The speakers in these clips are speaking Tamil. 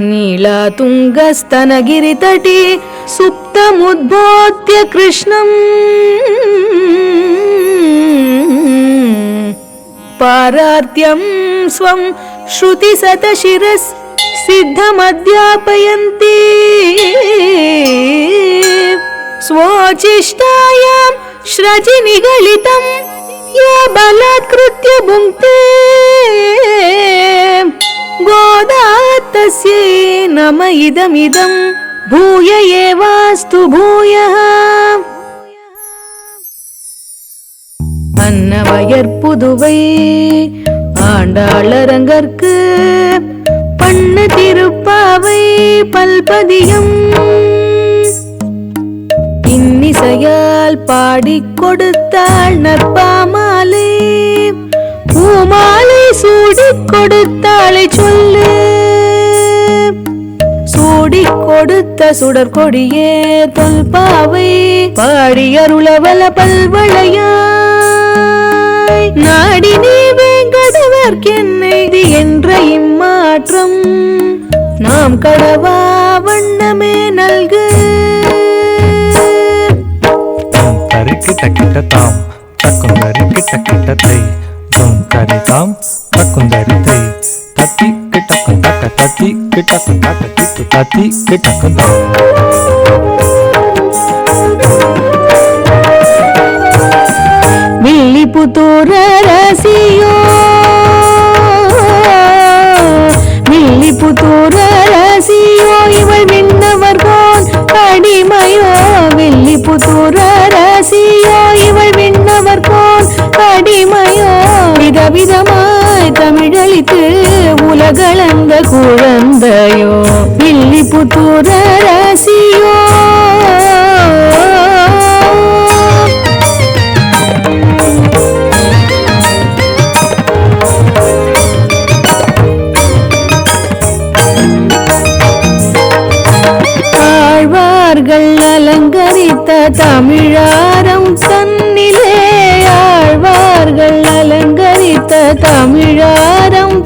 नीलातुङ्गस्तनगिरितटे सुप्तमुद्बोध्य कृष्णम् पारार्त्यं स्वं श्रुतिसतशिरस् सिद्धमध्यापयन्ति स्वोचिष्टायां श्रजि निगलितं या बलात्कृत्य भुङ्क्ते गोदा तस्यै नम इदमिदं भूय एवास्तु भूयः அன்னவயற் புதுவை ஆண்டாளரங்கற்கு பண்ண திருப்பாவை பல்பதியம் இன்னிசையால் பாடிக் கொடுத்தாள் நற்பாமாலை பூமாலை சூடி கொடுத்தாளை சொல்லு. சூடி கொடுத்த சுடர் கொடியே தொல்பாவை. பாடி அருளவல பல்வளையாய். நாடி நீ வேங்கடவர்க்கென்னை இது என்ற இம்மாற்றம். நாம் கடவா வண்ணமே நல்கு. தும் கரி கிட்ட கிட்ட தாம் தக்குந்தரி கிட்ட கிட்ட తం కరి తాం తక్కుం దరి తై తతి కిటకం తక తతి కిటకం తక తిట్టు తతి కిటకం. తాం విల్లి పుతూర రసి விதவிதமாய் தமிழளித்து உலகளந்த குழந்தையோ வில்லிபுத்தூர ரசியோ அலங்கரித்த தமிழாரம் தன்னிலே தமிழாரம்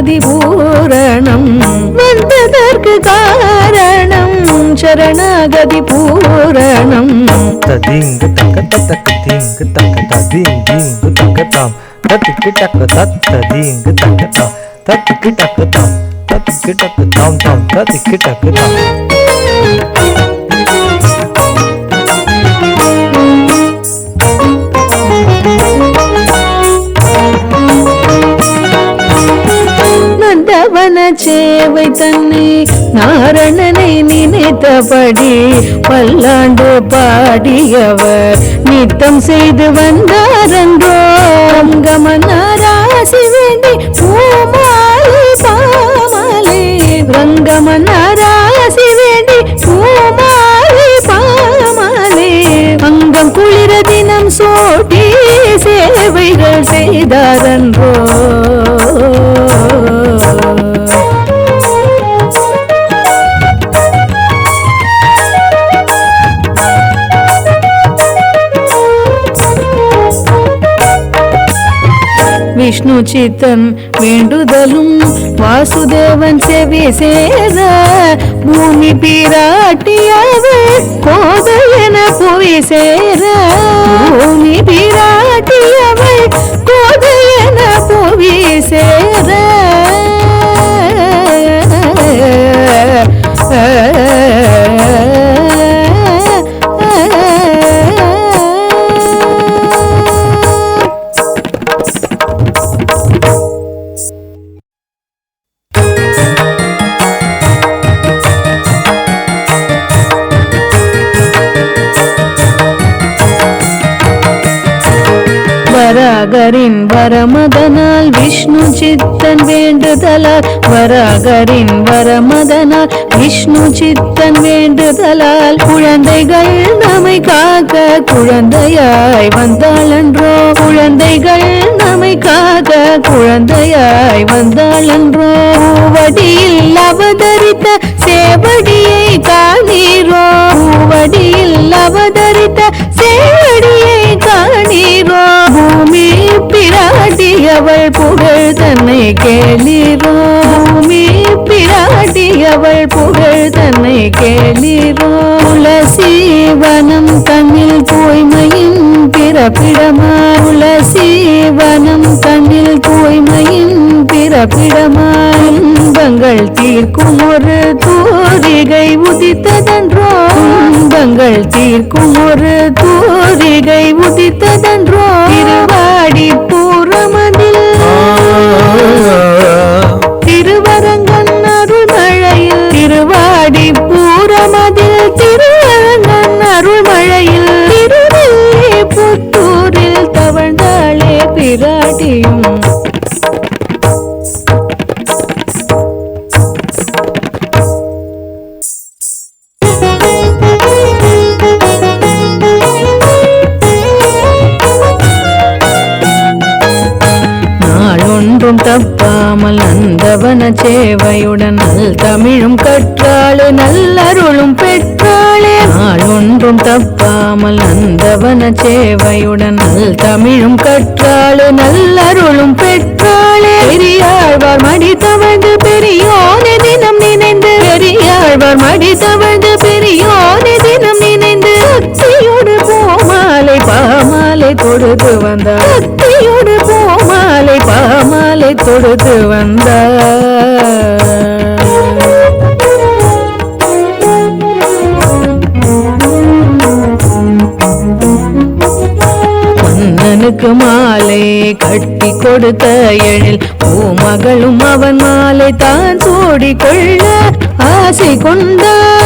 சரணாகதி பூரணம். வந்ததற்கு காரணம் சரணாகதி பூரணம். ததிங்கு தக்க தக்க தீங்கு தக்க ததீங் தீங்கு தக்க தாம். தத்தி கிட்டக்கு தத்த தீங்கு தக்க தாம். தத்துக்கு டக்கு தாம் தத்தி கிட்டக்கு தாம் தாம் தத்தி கிட்டக்கு தாம். சேவை தன்னை நாரணனை நினைத்தபடி பல்லாண்டு பாடியவர் நித்தம் செய்து வந்தாரன்றோ ரங்கமன்னாராசி வேண்டி பூமாலி பாமாலை. ரங்கமன்னராசி வேண்டி பூமாலி பாமாலை. அங்கம் குளிர தினம் சோட்டி சேவைகள் செய்தாரன்றோ விஷ்ணு சித்தன் வேண்டுதலும். வாசுதேவன் செவி சேர பூமி பிராட்டியவள் கோதையன புவி சேர. பூமி பிராட்டியவள் கோதையன புவி வராகரின் வரமதனால் விஷ்ணு சித்தன் வேண்டுதலால். வராகரின் வரமதனால் விஷ்ணு சித்தன் வேண்டுதலால். குழந்தைகள் நம்மை காக்க குழந்தையாய் வந்தாளன்றோ. குழந்தைகள் நம்மை காக்க குழந்தையாய் வந்தாளன்றோ. வடியில் அவதரித்த சேவடியை காணீரோ. வடியில் அவதரித்த சேவடியை காணி காணீரோ பூமி பிராட்டி அவள் புகழ் தன்னை கேளிரோ பூமி பிராட்டி அவள் புகழ் தன்னை கேளீரோ துளசீவனம் தமிழ் தூய்மையின் பிறப்பிடமா துளசீவனம் தமிழ் தூய்மையின் பிறப்பிடமா இன்பங்கள் தீர்க்கும் ஒரு தூரிகை உதித்ததன்றோ இன்பங்கள் தீர்க்கும் ஒரு தூரிகை உதித்ததன்றோ? ஒன்றும் தப்பாமல் அந்தவன சேவையுடன் நல் தமிழும் கற்றாளே நல்லருளும் பெற்றாளே நாள் ஒன்றும் தப்பாமல் அந்தவன சேவையுடன் நல் தமிழும் கற்றாளே நல்லருளும் பெற்றாளே பெரியாழ்வார் மடி தவழ்ந்து பெரியோனே தினம் நினைந்து. பெரியாழ்வார் மடி தவழ்ந்து பெரியோனே தினம் நினைந்து. பக்தியோடு போமாலை பாமாலை தொடுத்து வந்தார். பக்தியோடு மாலை பாமாலை தொடுத்து வந்தார். மன்னனுக்கு மாலை கட்டி கொடுத்த எழில் பூமகளும் அவன் மாலை தான் சூடி ஆசை கொண்டாள்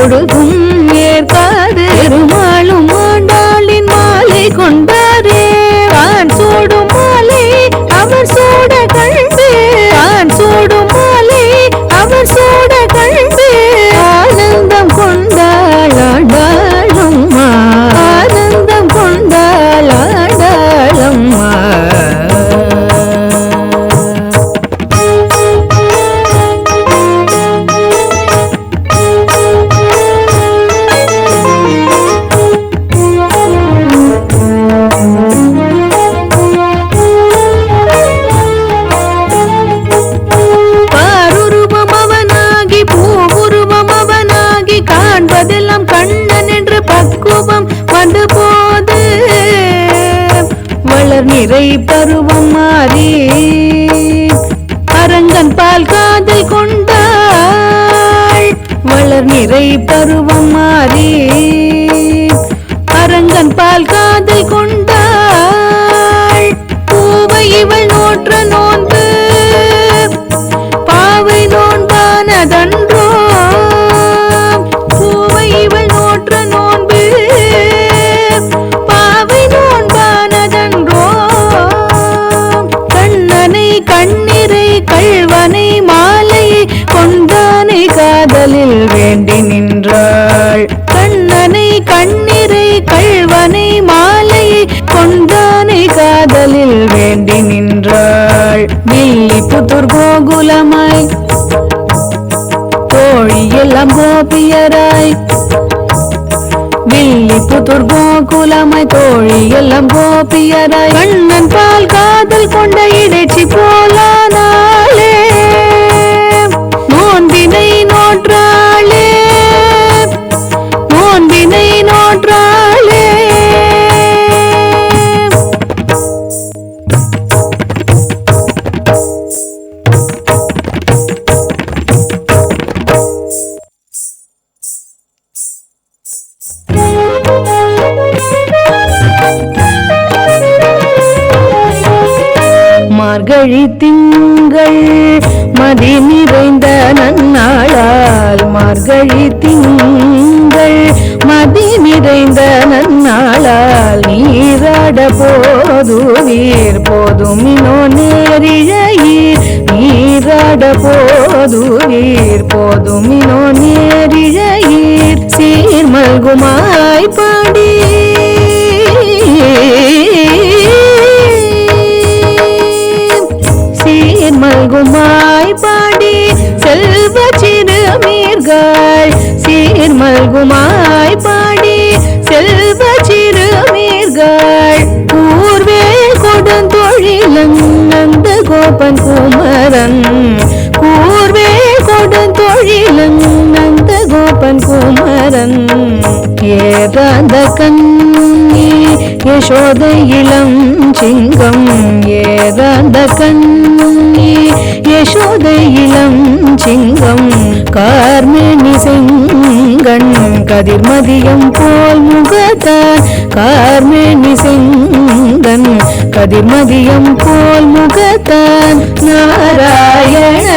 பொழுது வளர் நிறை வேண்டி நின்றாள். கண்ணனை கண்ணீரை கள்வனை மாலையை கொண்டானை காதலில் வேண்டி நின்றாள். வில்லி புத்தூர் கோகுலமாய் தோழி கோபியராய். வில்லி புத்தூர் கோகுலமாய் தோழி கோபியராய். கண்ணன் பால் காதல் கொண்ட நீராட போதுவீர் போதுமினோ நேரிழையீர் சீர்மல்குமாய் பாடி சீர்மல்குமாய் பாடி செல்வ சிறுமீர்கள் சீர்மல்குமாய் பாடி செல்வ சிறுமீர்கள் பூர்வே கொடுந்தொழிலன் நந்த கோபன் குமரன். கண்ணி யசோத இளம் சிங்கம் ஏறாந்த கண்ணி யசோத இளம் சிங்கம் கார்மேனி செங்கண் கதிர்மதியம் போல் முகத்தான் கார்மேனி செங்கண் கதிர்மதியம் போல் முகத்தான் நாராயண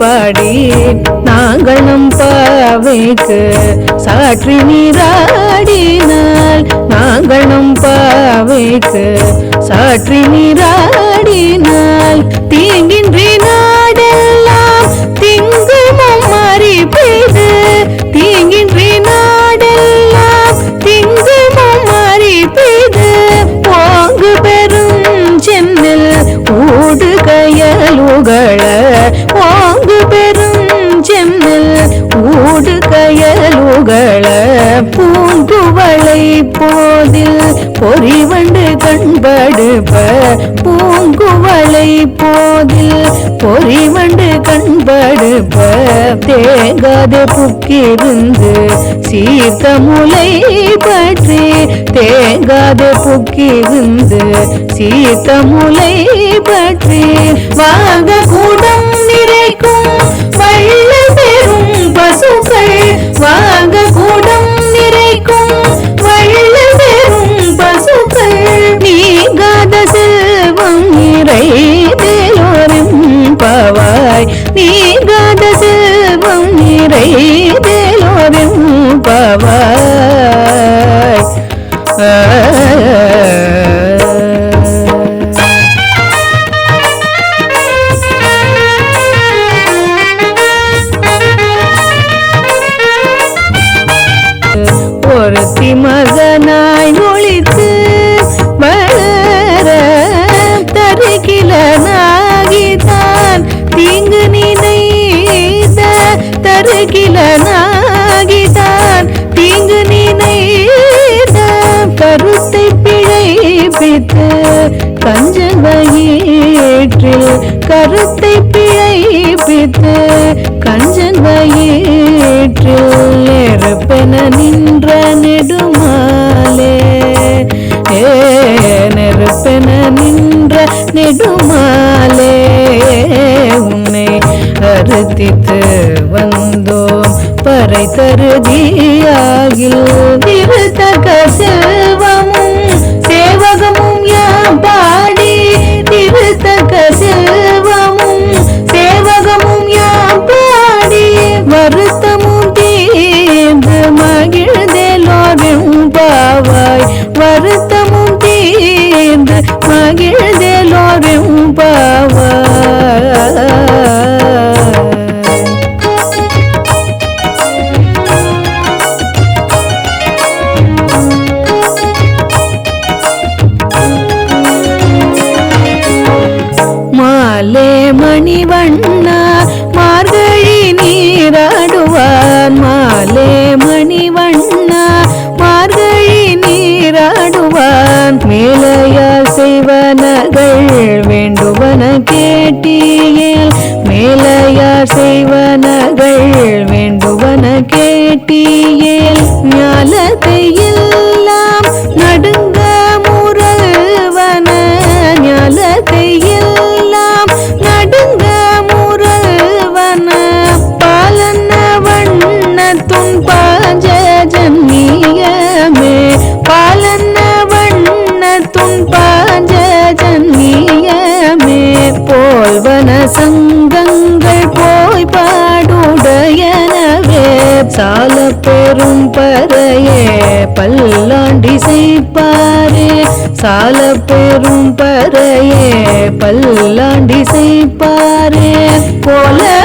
பாடி நாங்களும் பாவைக்கு சாற்றி நீராடினால். நாங்களும் பாவைக்கு சாற்றி நீராடினால். தீங்கின்றினால் கண்படுப பூங்குவலை போதில் பொறிவண்டு கண்படுப தேங்காது புக்கிருந்து சீர்த்த முலை பற்றி தேங்காது புக்கிருந்து சீர்த்த முலை பற்றி வாங்க கூடம் நிறைக்கும் வள்ள பெரும் பசுக்கள். வாங்க கூடம் செல்வம் நிறைதேலோரும் பவாய் நீங்காத செல்வம் நிறைதேலோரும் பவாய் ஆ வயிற்றில் கருத்தை பிழைப்பித்து கஞ்சன் வயிற்றில் நெருப்பென நின்ற ஞாலத்தை எல்லாம் நடுங்க முரல்வன ஞாலத்தை எல்லாம் நடுங்க முரல்வன. பாலன வண்ண பாஞ்ச ஜன்னியமே பாலன வண்ண பாஞ்ச ஜன்னியமே போல்வன சங்கங்கள் போய் பாடுடையனவே சால பெரும் பறையே பல்லாண்டி செய்ப்பாரே சால பெரும் பறையே பல்லாண்டி செய்ப்பாரே கோல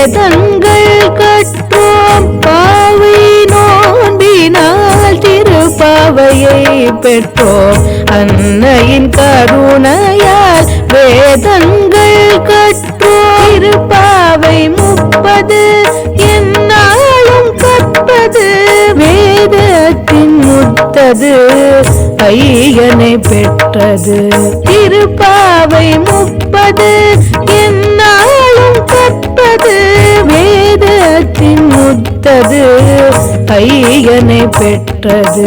வேதங்கள் கற்றோம். பாவை நோன்பினால் திருப்பாவையை பெற்றோம். அன்னையின் கருணையால் வேதங்கள் கற்றோம். திருப்பாவை முப்பது என்னாலும் கற்பது. வேதத்தின் முத்தது ஐயனை பெற்றது. திருப்பாவை முப்பது ஐயனை பெற்றது.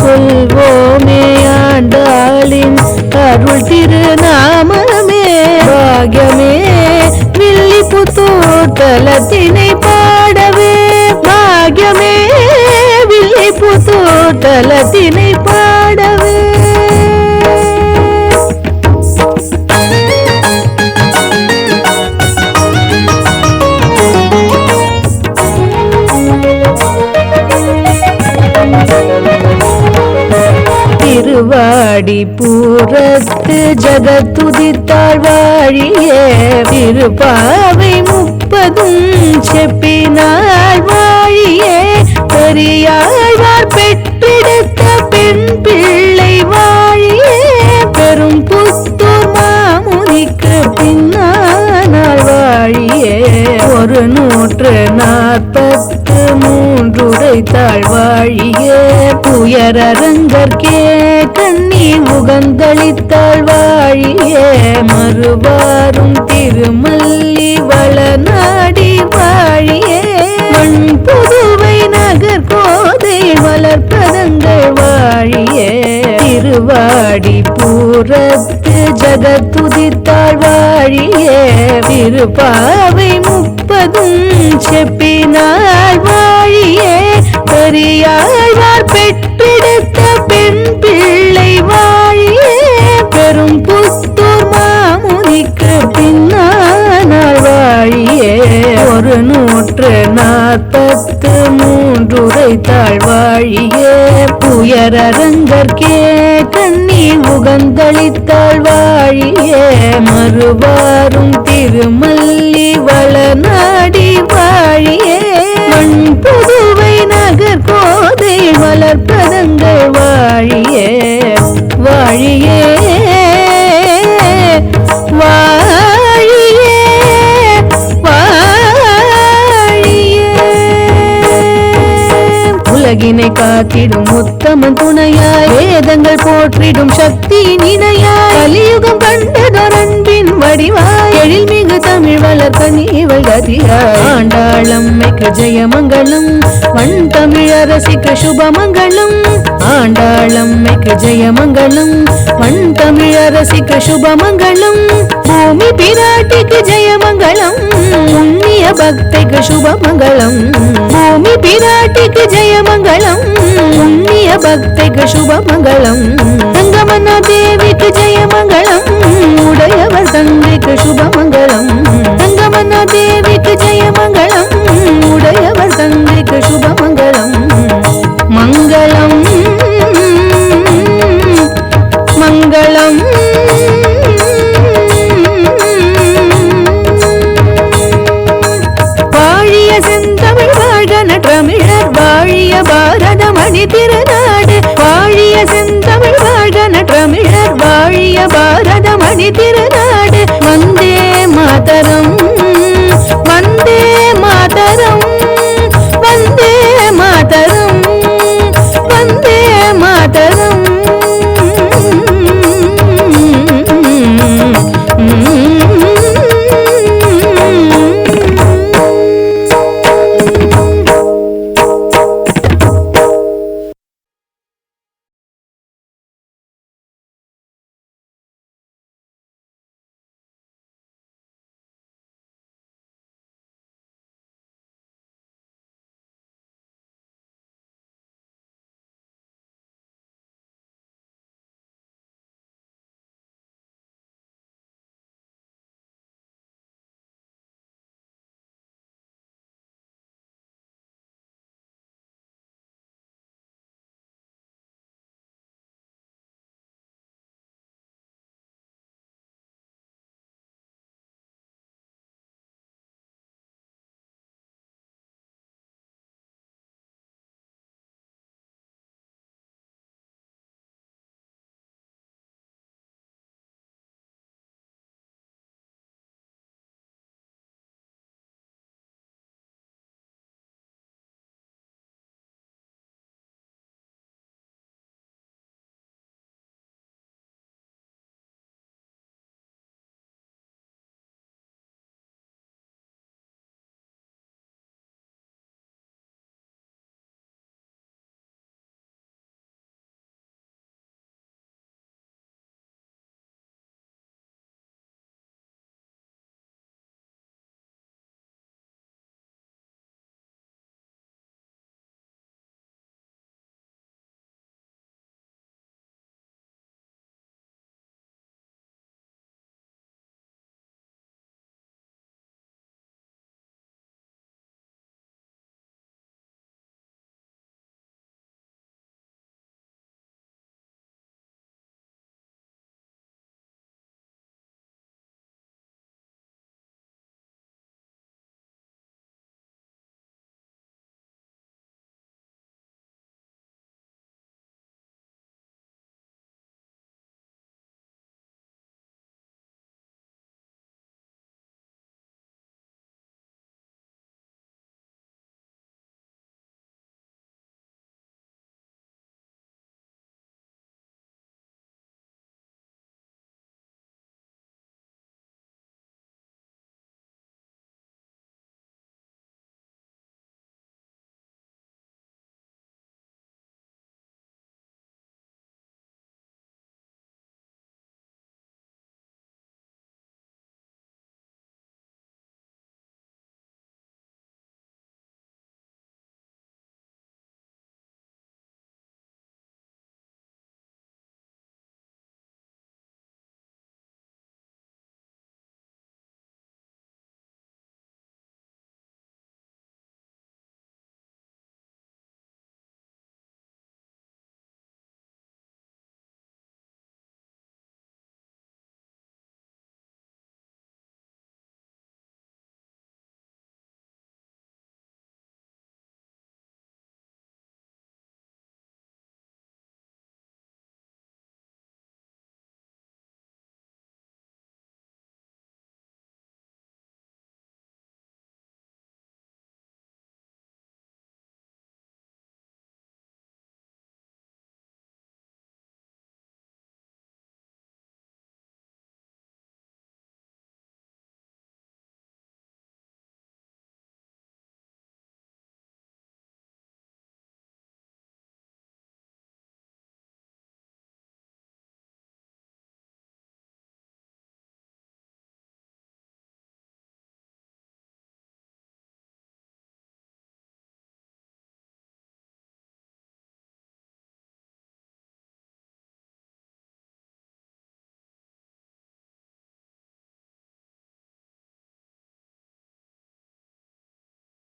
சொல்வோமே ஆண்டாளின் அருள் திருநாமமே. பாகமே வில்லி புத்தூர் தலத்தினை பாடவே. பாகமே வில்லி புத்தூர் தலத்தினை பூரத்து ஜகத்துதித்தாள் வாழிய திருப்பாவை முப்பதும் செப்பினாள் வாழிய பெரியாழ்வார் பெற்றெடுத்த பெண் பிள்ளை வாழிய பெரும் புத்தூர் மாமுனிக்கு பின்னானாள் வாழிய. ஒரு நூற்று நாற்பத்து மூன்றுடைத்தாள் வாழியே. துயரங்கற்கே கண்ணி உகந்தளித்தாள் வாழியே. மறுவாரும் திருமல்லி வளநாடி வாழியே. மண் புதுவை நகர் கோதை வளர்ப்பதங்கள் வாழியே. திருவாடி பூரத்து ஜகத்துதித்தாள் வாழியே. திருப்பாவை முப்பதும் செப்பினார் பெரியாழ்வார் பெற்றெடுத்த பெண் பிள்ளை வாழியே பெரும் புத்தூர் மாமுனிக்கு பின்னானாள் வாழியே. ஒரு நூற்று நாற்பத்து மூன்றுரை தாழ்வாழியே புயரரங்கற்கே கண்ணி உகந்தளித்தாள் வாழியே. மறுவாரும் காத்திடும் உத்தமன் துணையாய் வேதங்கள் போற்றிடும் சக்தியின் இணையாய் கலியுகம் கண்டதோர் அன்பின் வடிவாய் எழில்மிகு தமிழ் வளர்க்க இவள் கதியாய் ஆண்டாளம்மைக்கு ஜெயமங்கலம் வண் தமிழரசிக்கு சுபமங்கலம். ஆண்டாளம்மைக்கு ஜெயமங்கலம் வண் தமிழரசிக்கு சுபமங்கலம். பூமி பிராட்டிக்கு ஜெயமங்கலம் புண்ணிய பக்திக்கு சுபமங்கலம் பூமி பிராட்டிக்கு ஜெயமங்கலம் புண்ணிய பக்திக்கு சுபமங்கலம் தங்கமன்னா தேவிக்கு ஜெயமங்கலம்